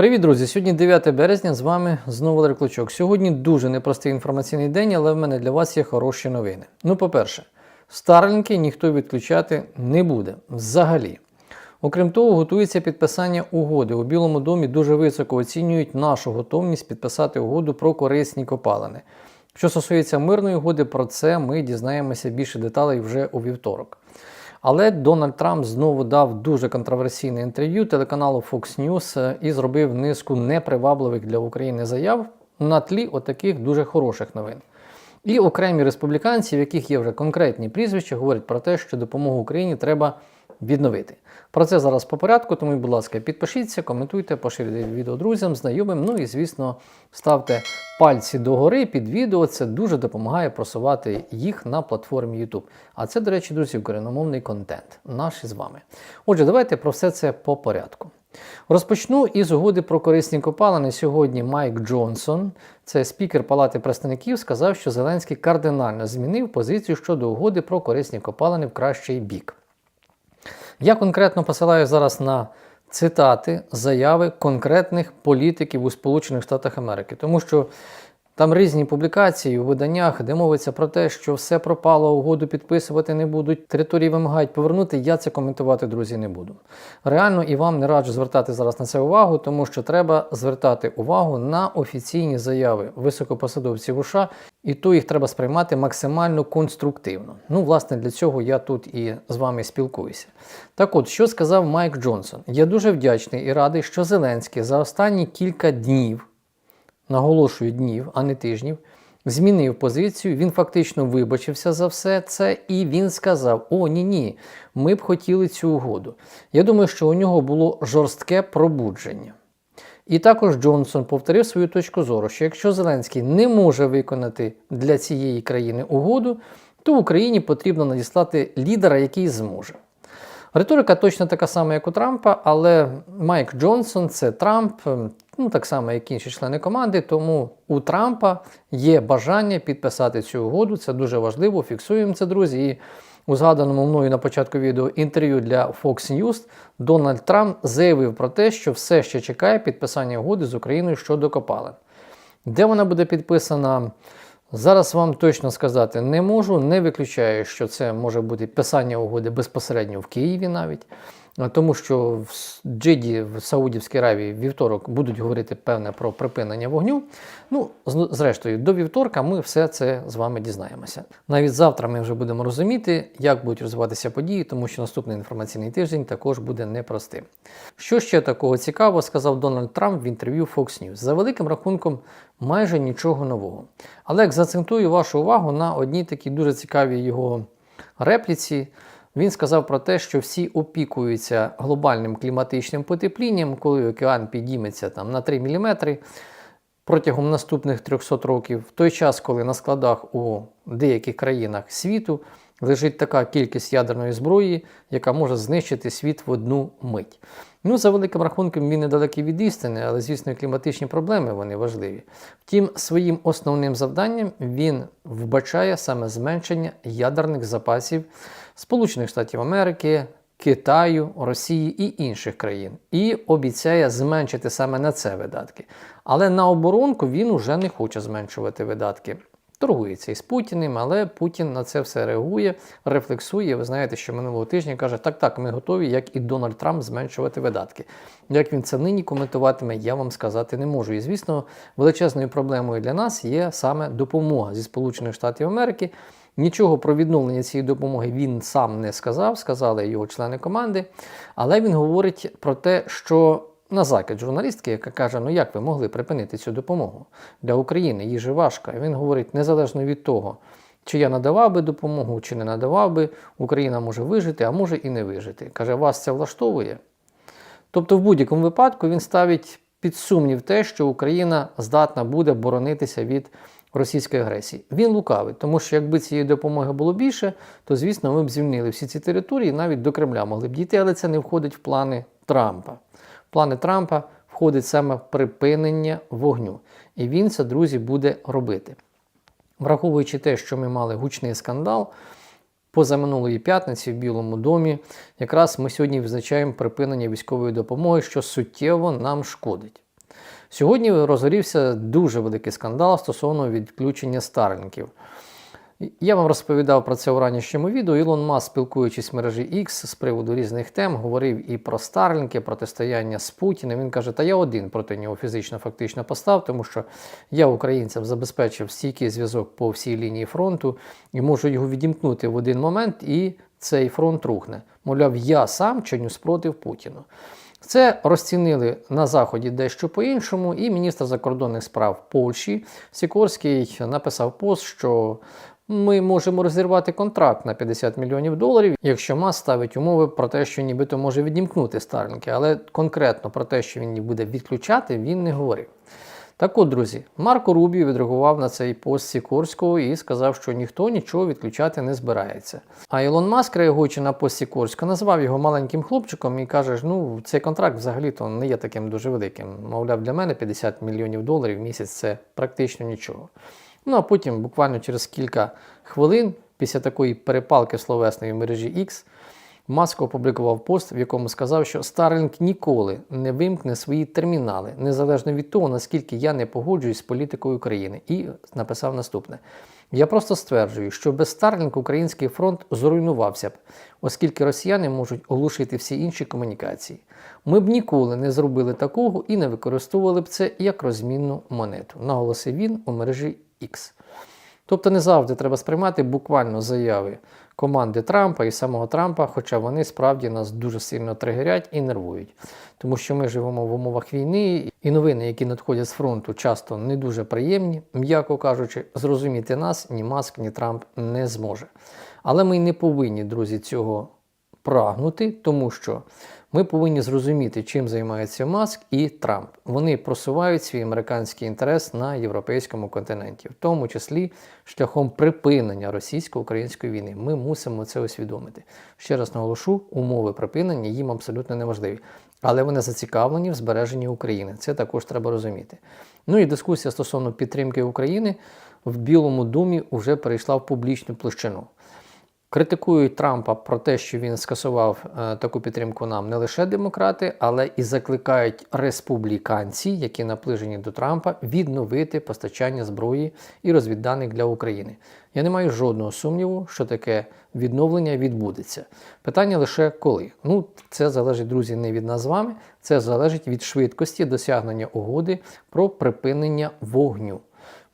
Привіт, друзі! Сьогодні 9 березня, з вами знову Валерій Клочок. Сьогодні дуже непростий інформаційний день, але в мене для вас є хороші новини. Ну, по-перше, Старлінки ніхто відключати не буде взагалі. Окрім того, готується підписання угоди. У Білому домі дуже високо оцінюють нашу готовність підписати угоду про корисні копалини. Що стосується мирної угоди, про це ми дізнаємося більше деталей вже у вівторок. Але Дональд Трамп знову дав дуже контроверсійне інтерв'ю телеканалу Fox News е, і зробив низку непривабливих для України заяв на тлі отаких дуже хороших новин. І окремі республіканці, в яких є вже конкретні прізвища, говорять про те, що допомогу Україні треба відновити. Про це зараз по порядку, тому, будь ласка, підпишіться, коментуйте, поширюйте відео друзям, знайомим. Ну і, звісно, ставте пальці догори під відео. Це дуже допомагає просувати їх на платформі YouTube. А це, до речі, друзі, україномовний контент. Наш із вами. Отже, давайте про все це по порядку. Розпочну із угоди про корисні копалини. Сьогодні Майк Джонсон, це спікер Палати представників, сказав, що Зеленський кардинально змінив позицію щодо угоди про корисні копалини в кращий бік. Я конкретно посилаю зараз на цитати, заяви конкретних політиків у Сполучених Штатах Америки, тому що там різні публікації у виданнях, де мовиться про те, що все пропало, угоду підписувати не будуть, території вимагають повернути. Я це коментувати, друзі, не буду. Реально і вам не раджу звертати зараз на це увагу, тому що треба звертати увагу на офіційні заяви високопосадовців США, і то їх треба сприймати максимально конструктивно. Ну, власне, для цього я тут і з вами спілкуюся. Так от, що сказав Майк Джонсон? Я дуже вдячний і радий, що Зеленський за останні кілька днів наголошую днів, а не тижнів, змінив позицію. Він фактично вибачився за все це, і він сказав: О, ні, ні, ми б хотіли цю угоду. Я думаю, що у нього було жорстке пробудження. І також Джонсон повторив свою точку зору, що якщо Зеленський не може виконати для цієї країни угоду, то Україні потрібно надіслати лідера, який зможе. Риторика точно така сама, як у Трампа, але Майк Джонсон це Трамп, ну так само, як інші члени команди. Тому у Трампа є бажання підписати цю угоду. Це дуже важливо. Фіксуємо це, друзі. І у згаданому мною на початку відео інтерв'ю для Fox News Дональд Трамп заявив про те, що все ще чекає підписання угоди з Україною щодо копалин. Де вона буде підписана? Зараз вам точно сказати не можу, не виключаю, що це може бути писання угоди безпосередньо в Києві навіть. Тому що в Джиді, в Саудівській Аравії, вівторок будуть говорити певне про припинення вогню. Ну, зрештою, до вівторка ми все це з вами дізнаємося. Навіть завтра ми вже будемо розуміти, як будуть розвиватися події, тому що наступний інформаційний тиждень також буде непростим. Що ще такого цікавого, сказав Дональд Трамп в інтерв'ю Fox News. За великим рахунком, майже нічого нового. Але як заакцентую вашу увагу на одній такій дуже цікавій його репліці. Він сказав про те, що всі опікуються глобальним кліматичним потеплінням, коли океан підійметься там на 3 мм протягом наступних 300 років, в той час, коли на складах у деяких країнах світу лежить така кількість ядерної зброї, яка може знищити світ в одну мить. Ну, за великим рахунком, він недалекий від істини, але, звісно, кліматичні проблеми вони важливі. Втім, своїм основним завданням він вбачає саме зменшення ядерних запасів Сполучених Штатів Америки, Китаю, Росії і інших країн. І обіцяє зменшити саме на це видатки. Але на оборонку він уже не хоче зменшувати видатки. Торгується із Путіним, але Путін на це все реагує, рефлексує. Ви знаєте, що минулого тижня каже, так, так, ми готові, як і Дональд Трамп, зменшувати видатки. Як він це нині коментуватиме, я вам сказати не можу. І звісно, величезною проблемою для нас є саме допомога зі Сполучених Штатів Америки. Нічого про відновлення цієї допомоги він сам не сказав, сказали його члени команди. Але він говорить про те, що на закид журналістки, яка каже, ну як ви могли припинити цю допомогу для України, їй же важко. Він говорить, незалежно від того, чи я надавав би допомогу, чи не надавав би, Україна може вижити, а може і не вижити. Каже, вас це влаштовує. Тобто, в будь-якому випадку він ставить під сумнів те, що Україна здатна буде боронитися від російської агресії. Він лукавий, тому що якби цієї допомоги було більше, то звісно ми б звільнили всі ці території, навіть до Кремля могли б дійти, але це не входить в плани Трампа. В плани Трампа входить саме припинення вогню. І він це, друзі, буде робити. Враховуючи те, що ми мали гучний скандал. Позаминулої п'ятниці в Білому домі якраз ми сьогодні визначаємо припинення військової допомоги, що суттєво нам шкодить. Сьогодні розгорівся дуже великий скандал стосовно відключення старлінків. Я вам розповідав про це у ранішньому відео. Ілон Маск, спілкуючись в мережі X з приводу різних тем, говорив і про Старлінки, протистояння з Путіним. Він каже, та я один проти нього фізично фактично постав, тому що я українцям забезпечив стійкий зв'язок по всій лінії фронту і можу його відімкнути в один момент, і цей фронт рухне. Мовляв, я сам чиню спротив Путіну. Це розцінили на заході дещо по-іншому, і міністр закордонних справ Польщі Сікорський написав пост, що ми можемо розірвати контракт на 50 мільйонів доларів, якщо МАС ставить умови про те, що нібито може відімкнути Старлінки, але конкретно про те, що він буде відключати, він не говорив. Так от, друзі, Марко Рубіо відреагував на цей пост Сікорського і сказав, що ніхто нічого відключати не збирається. А Ілон Маск, реагуючи на пост Сікорського, назвав його маленьким хлопчиком і каже: ну, цей контракт взагалі-то не є таким дуже великим. Мовляв, для мене 50 мільйонів доларів в місяць це практично нічого. Ну а потім, буквально через кілька хвилин, після такої перепалки словесної в мережі X, Маск опублікував пост, в якому сказав, що Starlink ніколи не вимкне свої термінали, незалежно від того, наскільки я не погоджуюсь з політикою України, і написав наступне: я просто стверджую, що без Starlink український фронт зруйнувався б, оскільки росіяни можуть оглушити всі інші комунікації. Ми б ніколи не зробили такого і не використовували б це як розмінну монету, наголосив він у мережі X. Тобто не завжди треба сприймати буквально заяви команди Трампа і самого Трампа, хоча вони справді нас дуже сильно тригерять і нервують. Тому що ми живемо в умовах війни, і новини, які надходять з фронту, часто не дуже приємні, м'яко кажучи, зрозуміти нас ні Маск, ні Трамп не зможе. Але ми не повинні, друзі, цього прагнути, тому що ми повинні зрозуміти, чим займається Маск і Трамп. Вони просувають свій американський інтерес на європейському континенті, в тому числі шляхом припинення російсько-української війни. Ми мусимо це усвідомити. Ще раз наголошу, умови припинення їм абсолютно неможливі. Але вони зацікавлені в збереженні України. Це також треба розуміти. Ну і дискусія стосовно підтримки України в Білому домі вже перейшла в публічну площину. Критикують Трампа про те, що він скасував е, таку підтримку нам не лише демократи, але і закликають республіканці, які наближені до Трампа, відновити постачання зброї і розвідданих для України. Я не маю жодного сумніву, що таке відновлення відбудеться. Питання лише коли. Ну, це залежить, друзі, не від нас з вами, це залежить від швидкості досягнення угоди про припинення вогню.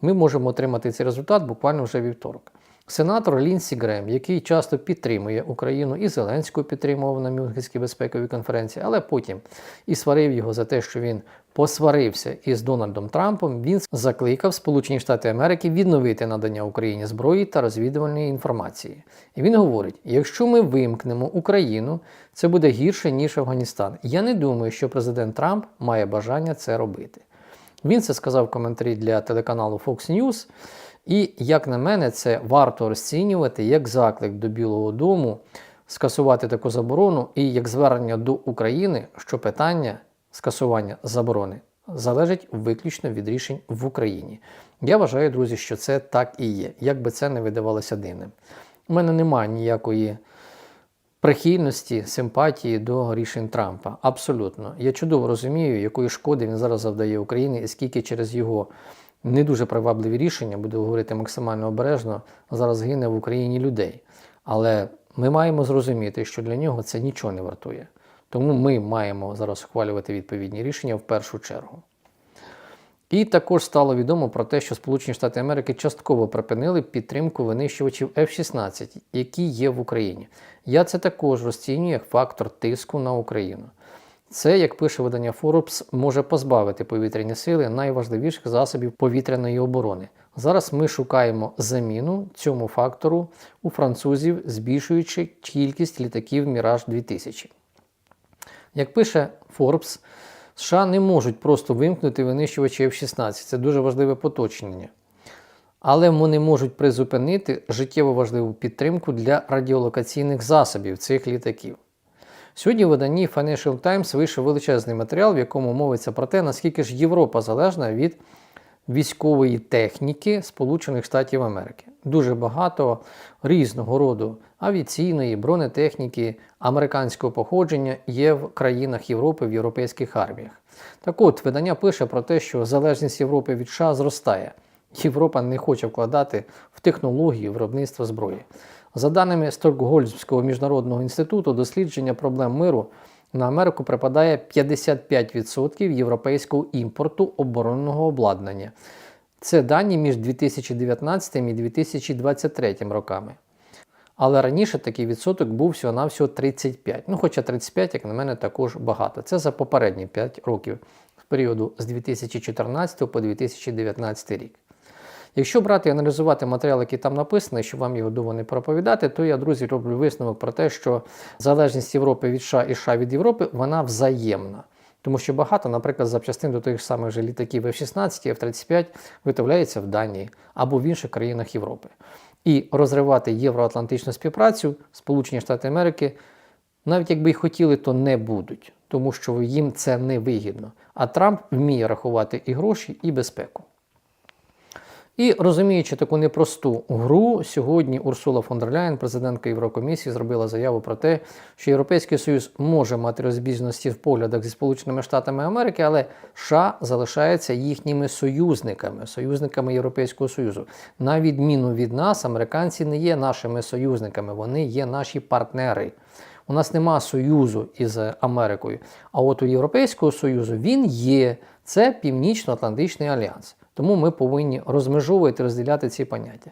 Ми можемо отримати цей результат буквально вже вівторок. Сенатор Лінсі Грем, який часто підтримує Україну і Зеленського підтримував на Мюнхенській безпековій конференції, але потім і сварив його за те, що він посварився із Дональдом Трампом, він закликав Сполучені Штати Америки відновити надання Україні зброї та розвідувальної інформації. І він говорить: якщо ми вимкнемо Україну, це буде гірше ніж Афганістан. Я не думаю, що президент Трамп має бажання це робити. Він це сказав в коментарі для телеканалу Fox News. І, як на мене, це варто розцінювати як заклик до Білого Дому скасувати таку заборону і як звернення до України, що питання скасування заборони залежить виключно від рішень в Україні. Я вважаю, друзі, що це так і є, як би це не видавалося дивним. У мене немає ніякої прихильності, симпатії до рішень Трампа. Абсолютно. Я чудово розумію, якої шкоди він зараз завдає Україні і скільки через його не дуже привабливі рішення, буду говорити максимально обережно, зараз гине в Україні людей. Але ми маємо зрозуміти, що для нього це нічого не вартує. Тому ми маємо зараз ухвалювати відповідні рішення в першу чергу. І також стало відомо про те, що Сполучені Штати Америки частково припинили підтримку винищувачів F-16, які є в Україні. Я це також розцінюю як фактор тиску на Україну. Це, як пише видання Forbes, може позбавити повітряні сили найважливіших засобів повітряної оборони. Зараз ми шукаємо заміну цьому фактору у французів, збільшуючи кількість літаків Міраж 2000. Як пише Forbes, США не можуть просто вимкнути винищувачі F-16. Це дуже важливе поточнення. Але вони можуть призупинити життєво важливу підтримку для радіолокаційних засобів цих літаків. Сьогодні в виданні Financial Times вийшов величезний матеріал, в якому мовиться про те, наскільки ж Європа залежна від військової техніки Сполучених Штатів Америки. Дуже багато різного роду авіаційної, бронетехніки, американського походження є в країнах Європи в європейських арміях. Так от, видання пише про те, що залежність Європи від США зростає. Європа не хоче вкладати в технології виробництва зброї. За даними Стокгольмського міжнародного інституту дослідження проблем миру, на Америку припадає 55% європейського імпорту оборонного обладнання. Це дані між 2019 і 2023 роками. Але раніше такий відсоток був всього-навсього 35. Ну, хоча 35, як на мене, також багато. Це за попередні 5 років в періоду з 2014 по 2019 рік. Якщо брати і аналізувати матеріал, який там написаний, щоб вам його довго не проповідати, то я, друзі, роблю висновок про те, що залежність Європи від США і США від Європи вона взаємна. Тому що багато, наприклад, запчастин до тих самих же літаків F-16 і F-35 виготовляється в Данії або в інших країнах Європи. І розривати євроатлантичну співпрацю Сполучені Штати Америки, навіть якби й хотіли, то не будуть, тому що їм це не вигідно. А Трамп вміє рахувати і гроші, і безпеку. І розуміючи таку непросту гру, сьогодні Урсула фон дер Ляєн, президентка Єврокомісії, зробила заяву про те, що Європейський Союз може мати розбіжності в поглядах зі Сполученими Штатами Америки, але США залишаються їхніми союзниками, союзниками Європейського Союзу. На відміну від нас, американці не є нашими союзниками, вони є наші партнери. У нас нема союзу із Америкою. А от у Європейського Союзу він є. Це Північно-Атлантичний альянс. Тому ми повинні розмежовувати розділяти ці поняття.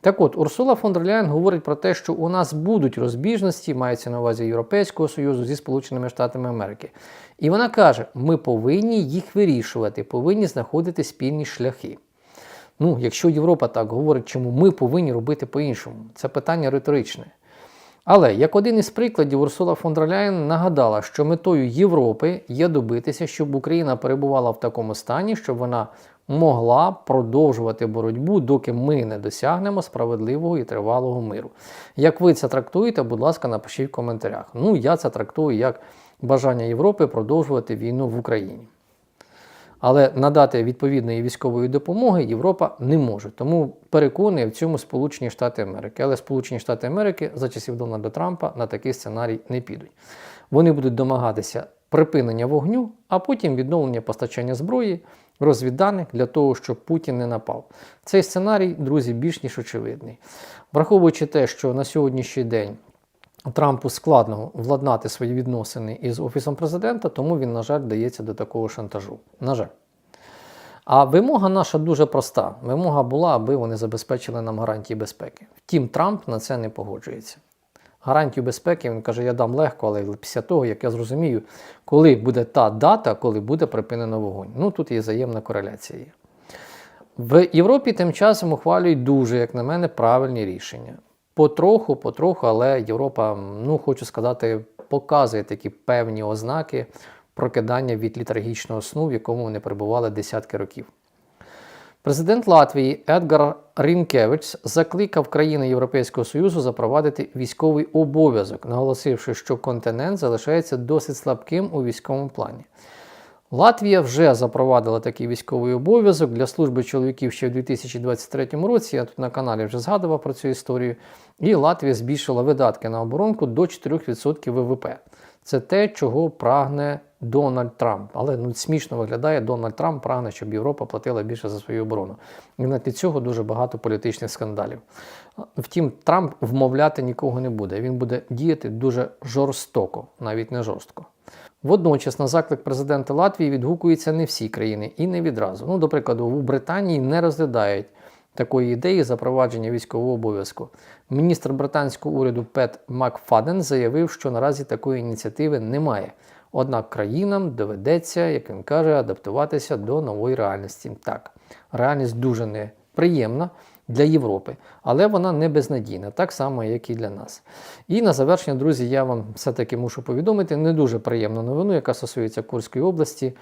Так от, Урсула фон дер Ляєн говорить про те, що у нас будуть розбіжності, мається на увазі Європейського Союзу зі Сполученими Штатами Америки. І вона каже, ми повинні їх вирішувати, повинні знаходити спільні шляхи. Ну, якщо Європа так говорить, чому ми повинні робити по-іншому, це питання риторичне. Але як один із прикладів, Урсула фон дер Ляєн нагадала, що метою Європи є добитися, щоб Україна перебувала в такому стані, щоб вона могла продовжувати боротьбу, доки ми не досягнемо справедливого і тривалого миру. Як ви це трактуєте, будь ласка, напишіть в коментарях. Ну, я це трактую як бажання Європи продовжувати війну в Україні. Але надати відповідної військової допомоги Європа не може. Тому переконує в цьому Сполучені Штати Америки. Але Сполучені Штати Америки за часів Дональда Трампа на такий сценарій не підуть. Вони будуть домагатися припинення вогню, а потім відновлення постачання зброї, розвідданих для того, щоб Путін не напав. Цей сценарій, друзі, більш ніж очевидний. Враховуючи те, що на сьогоднішній день Трампу складно владнати свої відносини із Офісом президента, тому він, на жаль, дається до такого шантажу. На жаль. А вимога наша дуже проста. Вимога була, аби вони забезпечили нам гарантії безпеки. Втім, Трамп на це не погоджується. Гарантію безпеки він каже, я дам легко, але після того, як я зрозумію, коли буде та дата, коли буде припинено вогонь. Ну тут є взаємна кореляція. є. В Європі тим часом ухвалюють дуже, як на мене, правильні рішення. Потроху, потроху, але Європа, ну хочу сказати, показує такі певні ознаки прокидання від літаргічного сну, в якому вони перебували десятки років. Президент Латвії Едгар Рінкевич закликав країни Європейського Союзу запровадити військовий обов'язок, наголосивши, що континент залишається досить слабким у військовому плані. Латвія вже запровадила такий військовий обов'язок для служби чоловіків ще в 2023 році. Я тут на каналі вже згадував про цю історію. І Латвія збільшила видатки на оборонку до 4% ВВП. Це те, чого прагне Дональд Трамп. Але ну, смішно виглядає, Дональд Трамп прагне, щоб Європа платила більше за свою оборону. І на цього дуже багато політичних скандалів. Втім, Трамп вмовляти нікого не буде. Він буде діяти дуже жорстоко, навіть не жорстко. Водночас, на заклик президента Латвії відгукуються не всі країни і не відразу. Ну, до прикладу, у Британії не розглядають такої ідеї запровадження військового обов'язку. Міністр британського уряду Пет Макфаден заявив, що наразі такої ініціативи немає. Однак країнам доведеться, як він каже, адаптуватися до нової реальності. Так, реальність дуже неприємна для Європи, але вона не безнадійна, так само, як і для нас. І на завершення, друзі, я вам все-таки мушу повідомити не дуже приємну новину, яка стосується Курської області.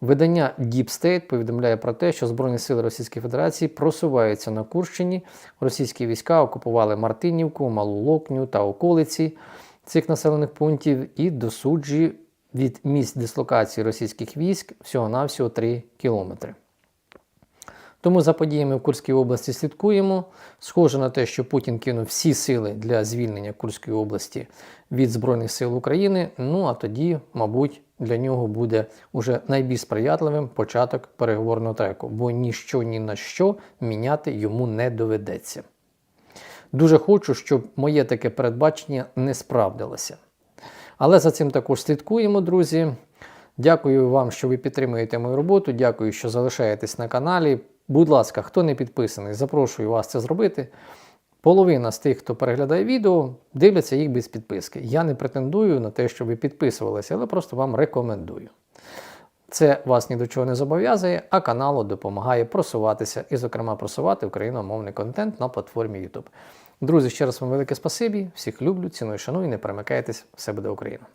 Видання Deep State повідомляє про те, що Збройні сили Російської Федерації просуваються на Курщині. Російські війська окупували Мартинівку, Малу Локню та околиці цих населених пунктів і до суджі від місць дислокації російських військ всього-навсього 3 кілометри. Тому за подіями в Курській області слідкуємо. Схоже на те, що Путін кинув всі сили для звільнення Курської області від Збройних сил України. Ну а тоді, мабуть, для нього буде уже найбільш сприятливим початок переговорного треку, бо ніщо ні на що міняти йому не доведеться. Дуже хочу, щоб моє таке передбачення не справдилося. Але за цим також слідкуємо, друзі. Дякую вам, що ви підтримуєте мою роботу. Дякую, що залишаєтесь на каналі. Будь ласка, хто не підписаний, запрошую вас це зробити. Половина з тих, хто переглядає відео, дивляться їх без підписки. Я не претендую на те, щоб ви підписувалися, але просто вам рекомендую. Це вас ні до чого не зобов'язує, а каналу допомагає просуватися і, зокрема, просувати україномовний контент на платформі YouTube. Друзі, ще раз вам велике спасибі. Всіх люблю, ціную, шаную, не перемикайтесь. Все буде Україна!